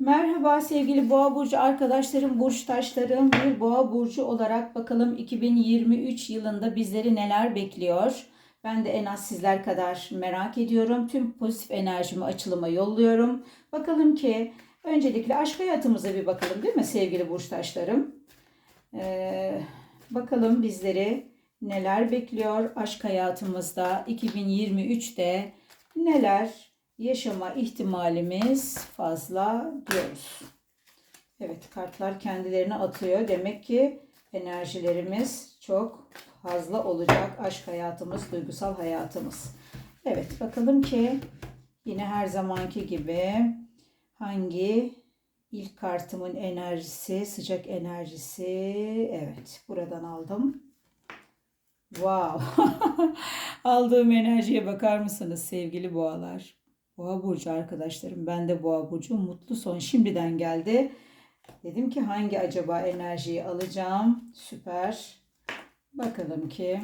Merhaba sevgili Boğa burcu arkadaşlarım, burçtaşlarım. Bir Boğa burcu olarak bakalım 2023 yılında bizleri neler bekliyor? Ben de en az sizler kadar merak ediyorum. Tüm pozitif enerjimi açılıma yolluyorum. Bakalım ki öncelikle aşk hayatımıza bir bakalım değil mi sevgili burçtaşlarım? Ee, bakalım bizleri neler bekliyor aşk hayatımızda 2023'te neler yaşama ihtimalimiz fazla diyoruz. Evet kartlar kendilerini atıyor. Demek ki enerjilerimiz çok fazla olacak. Aşk hayatımız, duygusal hayatımız. Evet bakalım ki yine her zamanki gibi hangi ilk kartımın enerjisi, sıcak enerjisi. Evet buradan aldım. Wow. Aldığım enerjiye bakar mısınız sevgili boğalar? Boğa burcu arkadaşlarım. Ben de boğa burcu. Mutlu son şimdiden geldi. Dedim ki hangi acaba enerjiyi alacağım? Süper. Bakalım ki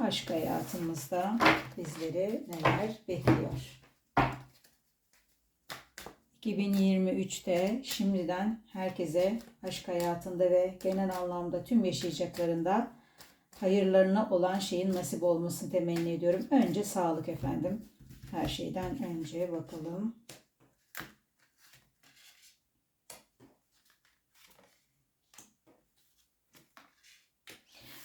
aşk hayatımızda bizleri neler bekliyor. 2023'te şimdiden herkese aşk hayatında ve genel anlamda tüm yaşayacaklarında hayırlarına olan şeyin nasip olmasını temenni ediyorum. Önce sağlık efendim. Her şeyden önce bakalım.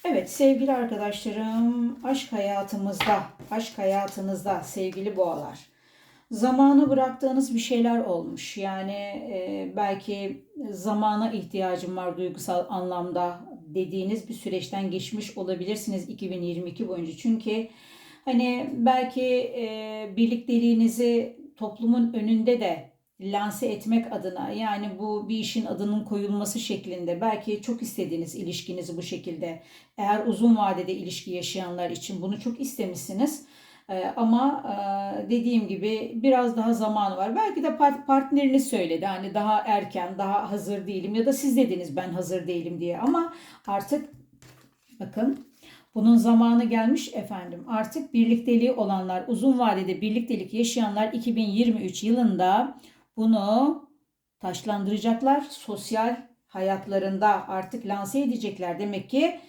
Evet sevgili arkadaşlarım, aşk hayatımızda, aşk hayatınızda sevgili boğalar. Zamanı bıraktığınız bir şeyler olmuş. Yani e, belki zamana ihtiyacım var duygusal anlamda dediğiniz bir süreçten geçmiş olabilirsiniz 2022 boyunca. Çünkü hani belki e, birlikteliğinizi toplumun önünde de lanse etmek adına yani bu bir işin adının koyulması şeklinde belki çok istediğiniz ilişkinizi bu şekilde eğer uzun vadede ilişki yaşayanlar için bunu çok istemişsiniz. Ee, ama e, dediğim gibi biraz daha zamanı var. Belki de partneriniz söyledi hani daha erken, daha hazır değilim ya da siz dediniz ben hazır değilim diye. Ama artık bakın bunun zamanı gelmiş efendim. Artık birlikteliği olanlar, uzun vadede birliktelik yaşayanlar 2023 yılında bunu taşlandıracaklar. Sosyal hayatlarında artık lanse edecekler. Demek ki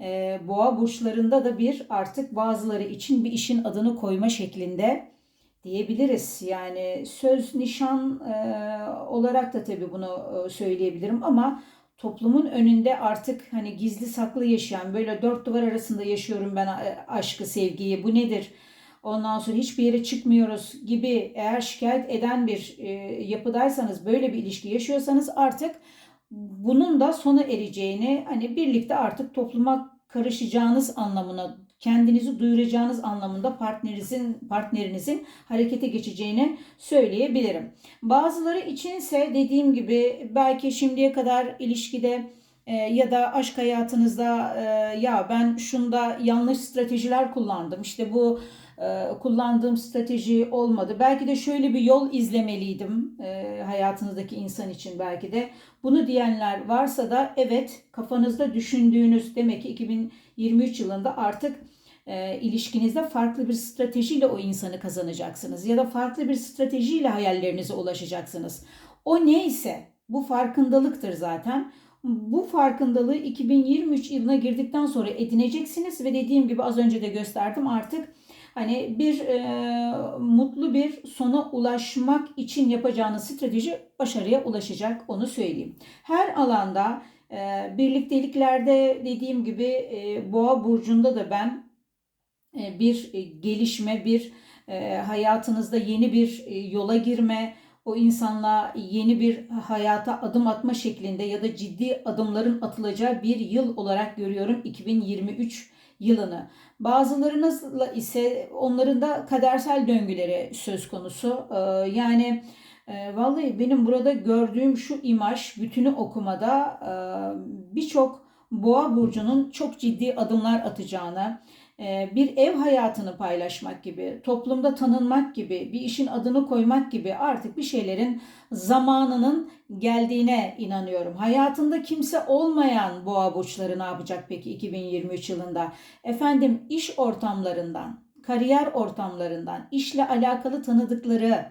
e, boğa burçlarında da bir artık bazıları için bir işin adını koyma şeklinde diyebiliriz. Yani söz nişan e, olarak da tabii bunu e, söyleyebilirim ama toplumun önünde artık hani gizli saklı yaşayan böyle dört duvar arasında yaşıyorum ben e, aşkı sevgiyi bu nedir? Ondan sonra hiçbir yere çıkmıyoruz gibi eğer şikayet eden bir e, yapıdaysanız böyle bir ilişki yaşıyorsanız artık bunun da sona ereceğini hani birlikte artık topluma karışacağınız anlamına kendinizi duyuracağınız anlamında partnerinizin partnerinizin harekete geçeceğini söyleyebilirim. Bazıları içinse dediğim gibi belki şimdiye kadar ilişkide e, ya da aşk hayatınızda e, ya ben şunda yanlış stratejiler kullandım. İşte bu e, kullandığım strateji olmadı. Belki de şöyle bir yol izlemeliydim hayatınızdaki insan için belki de. Bunu diyenler varsa da evet kafanızda düşündüğünüz demek ki 2023 yılında artık e, ilişkinizde farklı bir stratejiyle o insanı kazanacaksınız ya da farklı bir stratejiyle hayallerinize ulaşacaksınız. O neyse bu farkındalıktır zaten. Bu farkındalığı 2023 yılına girdikten sonra edineceksiniz ve dediğim gibi az önce de gösterdim artık hani bir e, mutlu bir sona ulaşmak için yapacağınız strateji başarıya ulaşacak onu söyleyeyim. Her alanda e, birlikteliklerde dediğim gibi e, boğa burcunda da ben e, bir e, gelişme, bir e, hayatınızda yeni bir e, yola girme, o insanla yeni bir hayata adım atma şeklinde ya da ciddi adımların atılacağı bir yıl olarak görüyorum 2023 yılını. Bazılarınızla ise onların da kadersel döngüleri söz konusu. Ee, yani e, vallahi benim burada gördüğüm şu imaj bütünü okumada e, birçok boğa burcunun çok ciddi adımlar atacağını, e, bir ev hayatını paylaşmak gibi, toplumda tanınmak gibi, bir işin adını koymak gibi artık bir şeylerin zamanının geldiğine inanıyorum. Hayatında kimse olmayan boğa burçları ne yapacak peki 2023 yılında? Efendim iş ortamlarından, kariyer ortamlarından, işle alakalı tanıdıkları,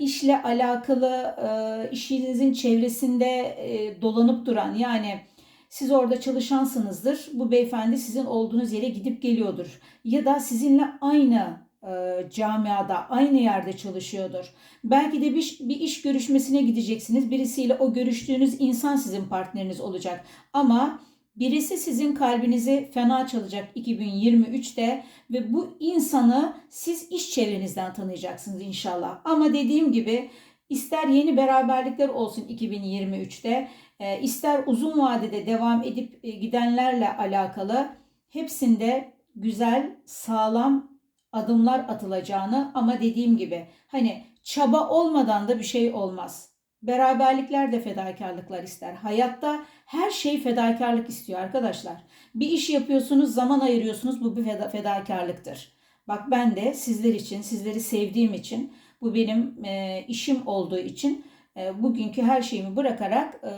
işle alakalı e, işinizin çevresinde e, dolanıp duran yani siz orada çalışansınızdır. Bu beyefendi sizin olduğunuz yere gidip geliyordur. Ya da sizinle aynı e, camiada, aynı yerde çalışıyordur. Belki de bir, bir iş görüşmesine gideceksiniz. Birisiyle o görüştüğünüz insan sizin partneriniz olacak. Ama birisi sizin kalbinizi fena çalacak 2023'te ve bu insanı siz iş çevrenizden tanıyacaksınız inşallah. Ama dediğim gibi ister yeni beraberlikler olsun 2023'te, e, ister uzun vadede devam edip e, gidenlerle alakalı hepsinde güzel, sağlam adımlar atılacağını ama dediğim gibi hani çaba olmadan da bir şey olmaz. Beraberlikler de fedakarlıklar ister. Hayatta her şey fedakarlık istiyor arkadaşlar. Bir iş yapıyorsunuz, zaman ayırıyorsunuz. Bu bir feda fedakarlıktır. Bak ben de sizler için, sizleri sevdiğim için, bu benim e, işim olduğu için e, bugünkü her şeyimi bırakarak e,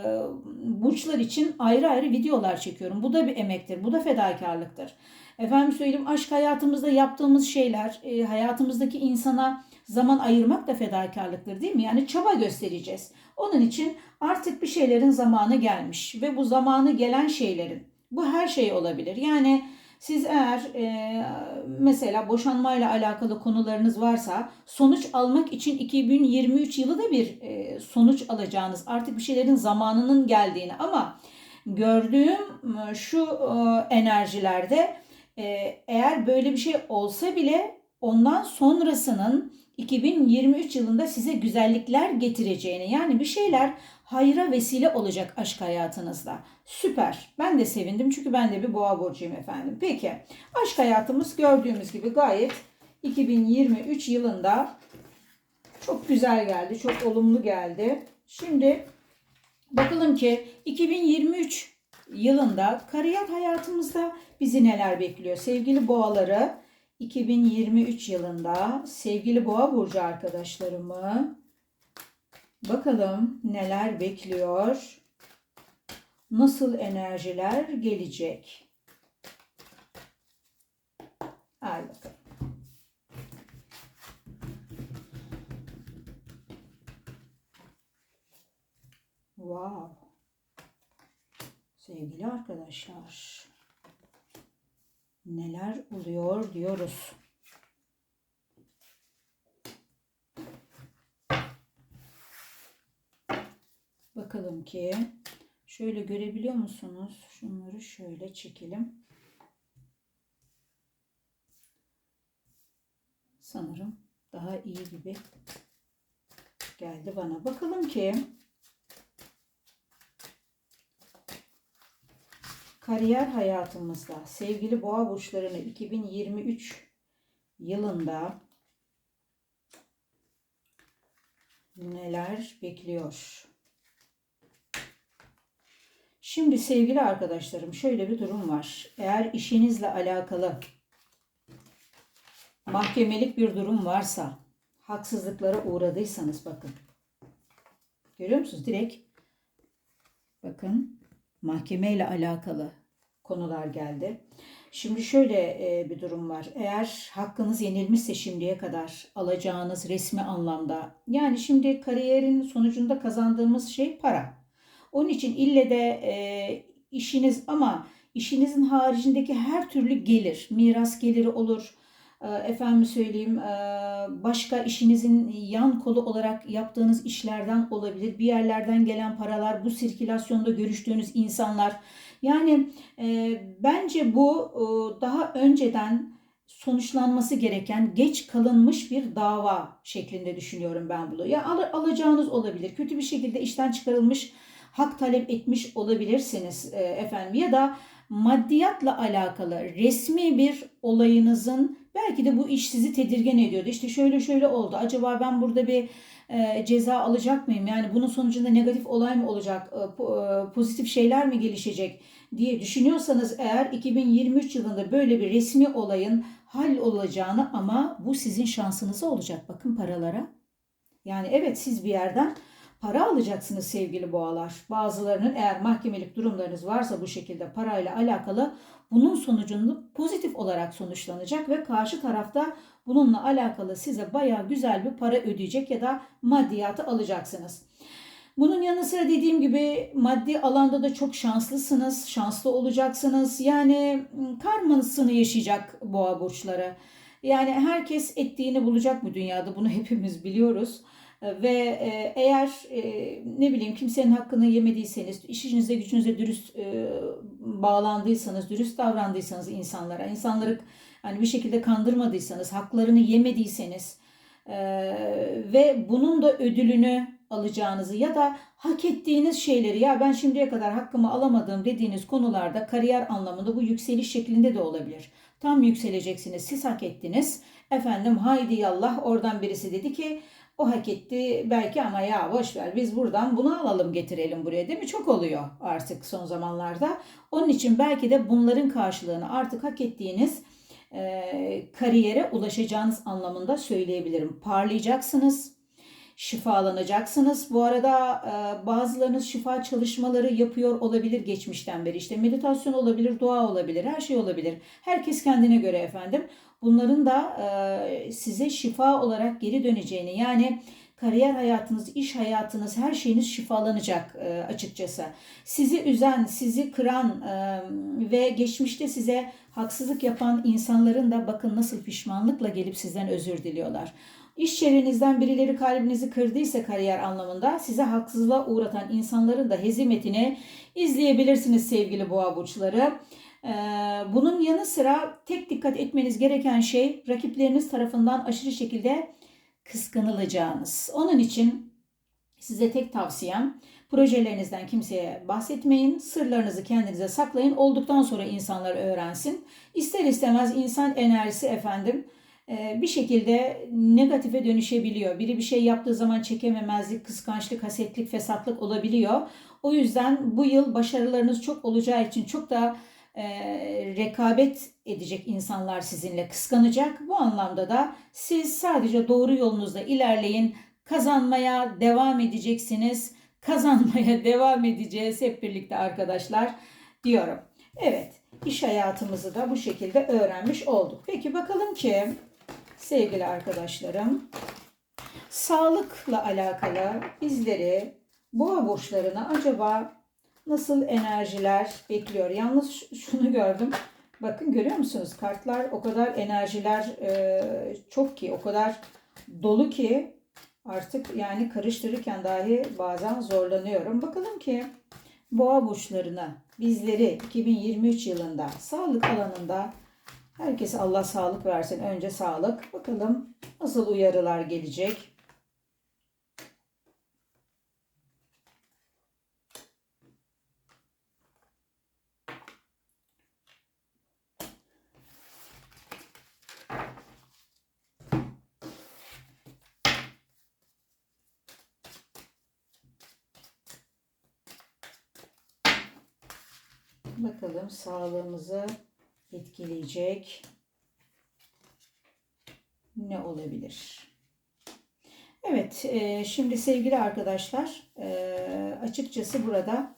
burçlar için ayrı ayrı videolar çekiyorum. Bu da bir emektir, bu da fedakarlıktır. Efendim söyleyeyim aşk hayatımızda yaptığımız şeyler, e, hayatımızdaki insana zaman ayırmak da fedakarlıktır değil mi? Yani çaba göstereceğiz. Onun için artık bir şeylerin zamanı gelmiş ve bu zamanı gelen şeylerin bu her şey olabilir. Yani siz eğer e, mesela boşanmayla alakalı konularınız varsa sonuç almak için 2023 yılı da bir e, sonuç alacağınız artık bir şeylerin zamanının geldiğini ama gördüğüm şu e, enerjilerde e, eğer böyle bir şey olsa bile ondan sonrasının 2023 yılında size güzellikler getireceğini yani bir şeyler hayra vesile olacak aşk hayatınızda. Süper. Ben de sevindim çünkü ben de bir boğa burcuyum efendim. Peki aşk hayatımız gördüğümüz gibi gayet 2023 yılında çok güzel geldi. Çok olumlu geldi. Şimdi bakalım ki 2023 yılında kariyer hayatımızda bizi neler bekliyor? Sevgili boğaları 2023 yılında sevgili boğa burcu arkadaşlarımı bakalım neler bekliyor? Nasıl enerjiler gelecek? Hadi bakalım. Wow. Sevgili arkadaşlar neler oluyor diyoruz. Bakalım ki şöyle görebiliyor musunuz? Şunları şöyle çekelim. Sanırım daha iyi gibi geldi bana. Bakalım ki kariyer hayatımızda sevgili boğa burçlarını 2023 yılında neler bekliyor? Şimdi sevgili arkadaşlarım şöyle bir durum var. Eğer işinizle alakalı mahkemelik bir durum varsa, haksızlıklara uğradıysanız bakın. Görüyor musunuz? Direkt bakın mahkemeyle alakalı konular geldi. Şimdi şöyle e, bir durum var. Eğer hakkınız yenilmişse şimdiye kadar alacağınız resmi anlamda yani şimdi kariyerin sonucunda kazandığımız şey para. Onun için ille de e, işiniz ama işinizin haricindeki her türlü gelir, miras geliri olur, efendim söyleyeyim e, başka işinizin yan kolu olarak yaptığınız işlerden olabilir. Bir yerlerden gelen paralar, bu sirkülasyonda görüştüğünüz insanlar. Yani e, bence bu daha önceden sonuçlanması gereken geç kalınmış bir dava şeklinde düşünüyorum ben bunu. Ya al, alacağınız olabilir. Kötü bir şekilde işten çıkarılmış hak talep etmiş olabilirsiniz efendim ya da maddiyatla alakalı resmi bir olayınızın belki de bu iş sizi tedirgin ediyordu. İşte şöyle şöyle oldu. Acaba ben burada bir e, ceza alacak mıyım? Yani bunun sonucunda negatif olay mı olacak? E, e pozitif şeyler mi gelişecek diye düşünüyorsanız eğer 2023 yılında böyle bir resmi olayın hal olacağını ama bu sizin şansınıza olacak. Bakın paralara. Yani evet siz bir yerden para alacaksınız sevgili boğalar. Bazılarının eğer mahkemelik durumlarınız varsa bu şekilde parayla alakalı bunun sonucunda pozitif olarak sonuçlanacak ve karşı tarafta bununla alakalı size baya güzel bir para ödeyecek ya da maddiyatı alacaksınız. Bunun yanı sıra dediğim gibi maddi alanda da çok şanslısınız, şanslı olacaksınız. Yani karmasını yaşayacak boğa burçları. Yani herkes ettiğini bulacak bu dünyada bunu hepimiz biliyoruz. Ve e, eğer e, ne bileyim kimsenin hakkını yemediyseniz, işinize gücünüze dürüst e, bağlandıysanız, dürüst davrandıysanız insanlara, insanları hani bir şekilde kandırmadıysanız, haklarını yemediyseniz ve bunun da ödülünü alacağınızı ya da hak ettiğiniz şeyleri ya ben şimdiye kadar hakkımı alamadım dediğiniz konularda kariyer anlamında bu yükseliş şeklinde de olabilir. Tam yükseleceksiniz. Siz hak ettiniz. Efendim haydi yallah oradan birisi dedi ki o hak etti belki ama ya boş ver biz buradan bunu alalım getirelim buraya değil mi? Çok oluyor artık son zamanlarda. Onun için belki de bunların karşılığını artık hak ettiğiniz e, kariyere ulaşacağınız anlamında söyleyebilirim. Parlayacaksınız şifalanacaksınız. Bu arada e, bazılarınız şifa çalışmaları yapıyor olabilir geçmişten beri. İşte meditasyon olabilir, dua olabilir, her şey olabilir. Herkes kendine göre efendim. Bunların da e, size şifa olarak geri döneceğini yani kariyer hayatınız, iş hayatınız, her şeyiniz şifalanacak e, açıkçası. Sizi üzen, sizi kıran e, ve geçmişte size haksızlık yapan insanların da bakın nasıl pişmanlıkla gelip sizden özür diliyorlar. İş çevrenizden birileri kalbinizi kırdıysa kariyer anlamında size haksızlığa uğratan insanların da hezimetini izleyebilirsiniz sevgili boğa burçları. Ee, bunun yanı sıra tek dikkat etmeniz gereken şey rakipleriniz tarafından aşırı şekilde kıskanılacağınız. Onun için size tek tavsiyem projelerinizden kimseye bahsetmeyin. Sırlarınızı kendinize saklayın. Olduktan sonra insanlar öğrensin. İster istemez insan enerjisi efendim bir şekilde negatife dönüşebiliyor. Biri bir şey yaptığı zaman çekememezlik, kıskançlık, hasetlik, fesatlık olabiliyor. O yüzden bu yıl başarılarınız çok olacağı için çok da e, rekabet edecek insanlar sizinle kıskanacak. Bu anlamda da siz sadece doğru yolunuzda ilerleyin. Kazanmaya devam edeceksiniz. Kazanmaya devam edeceğiz hep birlikte arkadaşlar diyorum. Evet, iş hayatımızı da bu şekilde öğrenmiş olduk. Peki bakalım ki sevgili arkadaşlarım. Sağlıkla alakalı bizleri boğa burçlarına acaba nasıl enerjiler bekliyor? Yalnız şunu gördüm. Bakın görüyor musunuz? Kartlar o kadar enerjiler e, çok ki, o kadar dolu ki artık yani karıştırırken dahi bazen zorlanıyorum. Bakalım ki boğa burçlarına bizleri 2023 yılında sağlık alanında Herkese Allah sağlık versin. Önce sağlık. Bakalım nasıl uyarılar gelecek. Bakalım sağlığımızı etkileyecek ne olabilir? Evet, e, şimdi sevgili arkadaşlar, e, açıkçası burada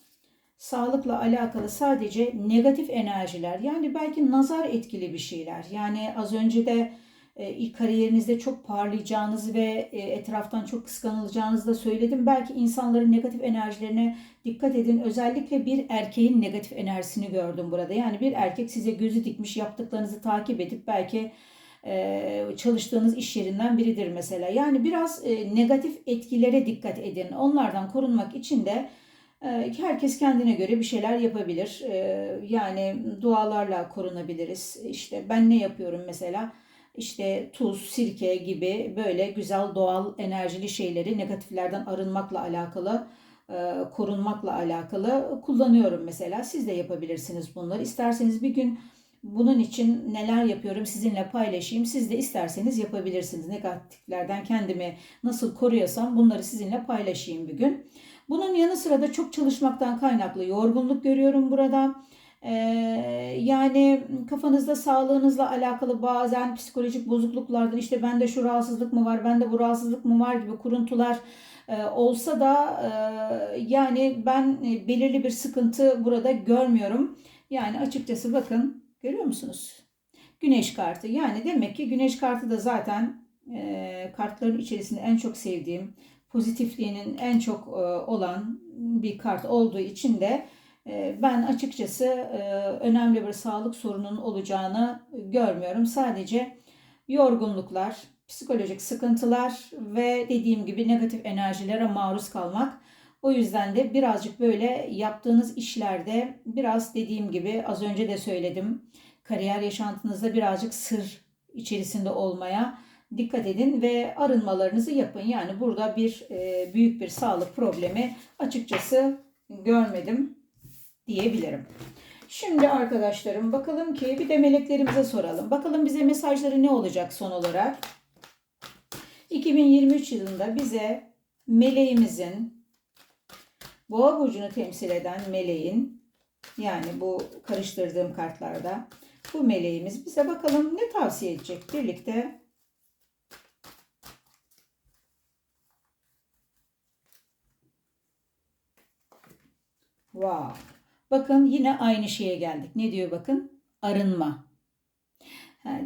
sağlıkla alakalı sadece negatif enerjiler, yani belki nazar etkili bir şeyler. Yani az önce de ilk kariyerinizde çok parlayacağınızı ve e, etraftan çok kıskanılacağınızı da söyledim. Belki insanların negatif enerjilerine dikkat edin. Özellikle bir erkeğin negatif enerjisini gördüm burada. Yani bir erkek size gözü dikmiş yaptıklarınızı takip edip belki e, çalıştığınız iş yerinden biridir mesela. Yani biraz negatif etkilere dikkat edin. Onlardan korunmak için de herkes kendine göre bir şeyler yapabilir. Yani dualarla korunabiliriz. İşte ben ne yapıyorum mesela? İşte tuz, sirke gibi böyle güzel doğal enerjili şeyleri negatiflerden arınmakla alakalı, e, korunmakla alakalı kullanıyorum mesela. Siz de yapabilirsiniz bunları. İsterseniz bir gün bunun için neler yapıyorum sizinle paylaşayım. Siz de isterseniz yapabilirsiniz. Negatiflerden kendimi nasıl koruyorsam bunları sizinle paylaşayım bir gün. Bunun yanı sıra da çok çalışmaktan kaynaklı yorgunluk görüyorum burada. Ee, yani kafanızda sağlığınızla alakalı bazen psikolojik bozukluklardan işte bende şu rahatsızlık mı var, bende bu rahatsızlık mı var gibi kuruntular E, olsa da e, yani ben e, belirli bir sıkıntı burada görmüyorum. Yani açıkçası bakın görüyor musunuz? Güneş kartı. Yani demek ki güneş kartı da zaten kartların içerisinde en çok sevdiğim, pozitifliğinin en çok olan bir kart olduğu için de ben açıkçası e, önemli bir sağlık sorunun olacağını görmüyorum. Sadece yorgunluklar, psikolojik sıkıntılar ve dediğim gibi negatif enerjilere maruz kalmak. O yüzden de birazcık böyle yaptığınız işlerde biraz dediğim gibi az önce de söyledim. Kariyer yaşantınızda birazcık sır içerisinde olmaya dikkat edin ve arınmalarınızı yapın. Yani burada bir e, büyük bir sağlık problemi açıkçası görmedim diyebilirim. Şimdi arkadaşlarım bakalım ki bir de meleklerimize soralım. Bakalım bize mesajları ne olacak son olarak? 2023 yılında bize meleğimizin Boğa burcunu temsil eden meleğin yani bu karıştırdığım kartlarda bu meleğimiz bize bakalım ne tavsiye edecek birlikte Wow. Bakın yine aynı şeye geldik. Ne diyor bakın? Arınma.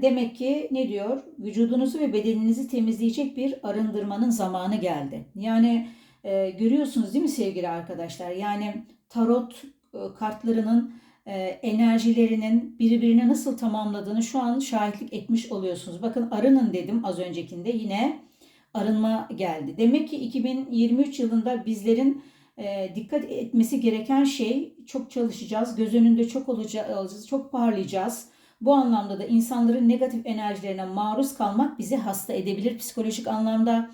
Demek ki ne diyor? Vücudunuzu ve bedeninizi temizleyecek bir arındırmanın zamanı geldi. Yani e, görüyorsunuz değil mi sevgili arkadaşlar? Yani tarot e, kartlarının e, enerjilerinin birbirini nasıl tamamladığını şu an şahitlik etmiş oluyorsunuz. Bakın arının dedim az öncekinde yine arınma geldi. Demek ki 2023 yılında bizlerin e, dikkat etmesi gereken şey çok çalışacağız, göz önünde çok olacağız, çok parlayacağız. Bu anlamda da insanların negatif enerjilerine maruz kalmak bizi hasta edebilir psikolojik anlamda.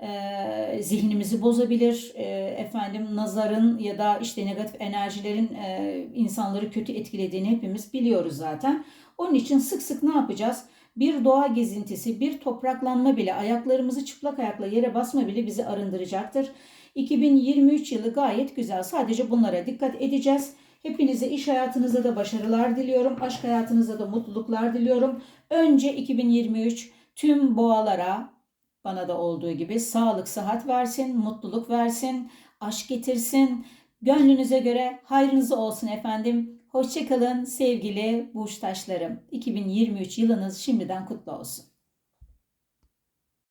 E, zihnimizi bozabilir. E, efendim nazarın ya da işte negatif enerjilerin e, insanları kötü etkilediğini hepimiz biliyoruz zaten. Onun için sık sık ne yapacağız? Bir doğa gezintisi, bir topraklanma bile, ayaklarımızı çıplak ayakla yere basma bile bizi arındıracaktır. 2023 yılı gayet güzel. Sadece bunlara dikkat edeceğiz. Hepinize iş hayatınızda da başarılar diliyorum. Aşk hayatınızda da mutluluklar diliyorum. Önce 2023 tüm boğalara bana da olduğu gibi sağlık, sıhhat versin, mutluluk versin, aşk getirsin. Gönlünüze göre hayrınızı olsun efendim. Hoşçakalın sevgili burç taşlarım. 2023 yılınız şimdiden kutlu olsun.